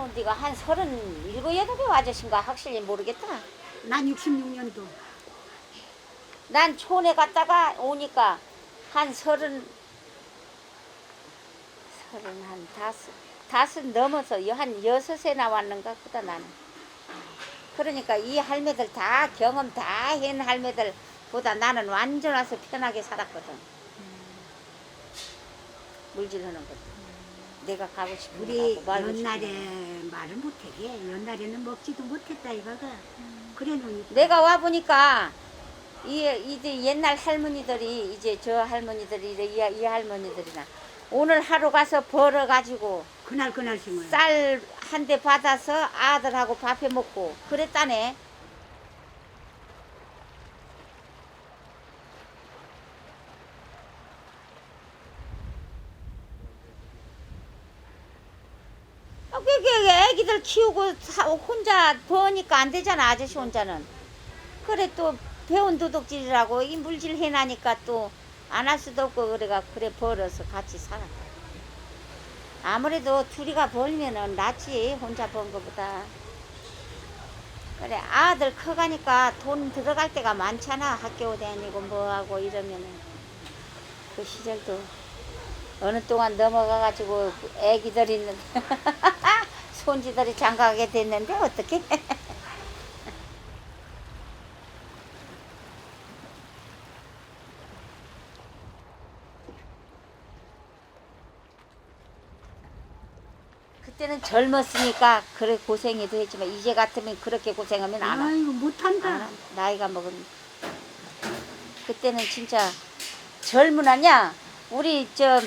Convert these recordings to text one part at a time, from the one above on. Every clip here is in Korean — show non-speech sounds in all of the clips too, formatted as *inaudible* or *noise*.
온 지가 한 서른 일곱 여덟 개 아저씨인가 확실히 모르겠다. 난 66년도. 난 촌에 갔다가 오니까 한 서른 서른 한 다섯 다섯 넘어서 여- 한 여섯에 나왔는가 그다 나는. 그러니까 이 할매들 다 경험 다 한 할매들 보다 나는 완전 와서 편하게 살았거든. 물질하는 것도 내가 가고 싶은 우리 옛날에 거. 말을 못하게 옛날에는 먹지도 못했다 이거가. 그래 놓으니까. 내가 와 보니까 이 이제 옛날 할머니들이 이제 저 할머니들이 이, 이 할머니들이나 오늘 하루 가서 벌어 가지고 그날 그날 심어요. 쌀한 대 받아서 아들하고 밥해 먹고 그랬다네. 그게 애기들 키우고 사- 혼자 버니까 안 되잖아 아저씨 혼자는. 그래 또 배운 도둑질이라고 이 물질 해나니까 또 안 할 수도 없고 그래가 그래 벌어서 같이 살아. 아무래도 둘이가 벌면은 낫지 혼자 번 거보다. 그래 아들 커가니까 돈 들어갈 때가 많잖아 학교 다니고 뭐하고 이러면은 그 시절도 어느 동안 넘어가가지고 애기들 있는 *laughs* 손지들이 장가가게 됐는데 어떻게? *laughs* 그때는 젊었으니까 그래 고생해도 했지만 이제 같으면 그렇게 고생하면 안 하. 아이고 안 못한다. 한- 나이가 먹은 그때는 진짜 젊으나냐 우리 저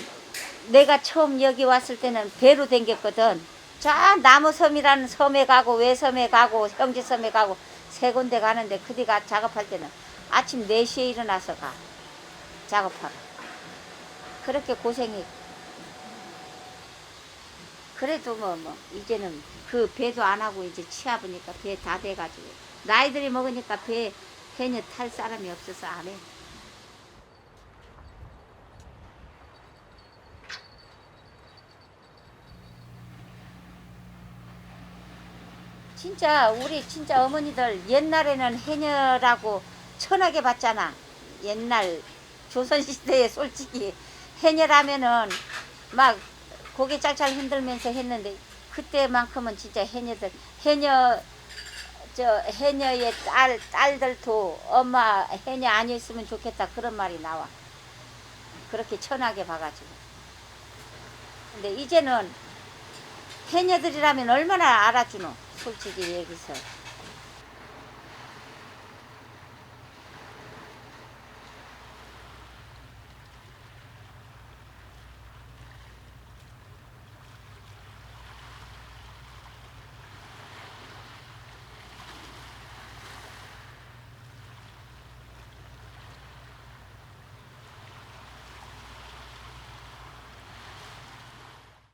내가 처음 여기 왔을 때는 배로 댕겼거든 자 나무섬이라는 섬에 가고 외섬에 가고 형제섬에 가고 세 군데 가는데 그디가? 작업할 때는 아침 4시에 일어나서 가. 작업하러. 그렇게 고생이. 그래도 뭐 뭐 이제는 그 배도 안 하고 이제 치아 보니까 배 다 돼가지고. 나이들이 먹으니까 배 해녀 탈 사람이 없어서 안 해. 진짜 우리 진짜 어머니들 옛날에는 해녀라고 천하게 봤잖아. 옛날 조선시대에 솔직히 해녀라면은 막 고개 짤짤 흔들면서 했는데 그때만큼은 진짜 해녀들 해녀 저 해녀의 딸 딸들도 엄마 해녀 아니었으면 좋겠다 그런 말이 나와. 그렇게 천하게 봐가지고. 근데 이제는 해녀들이라면 얼마나 알아주노 솔직히 얘기해서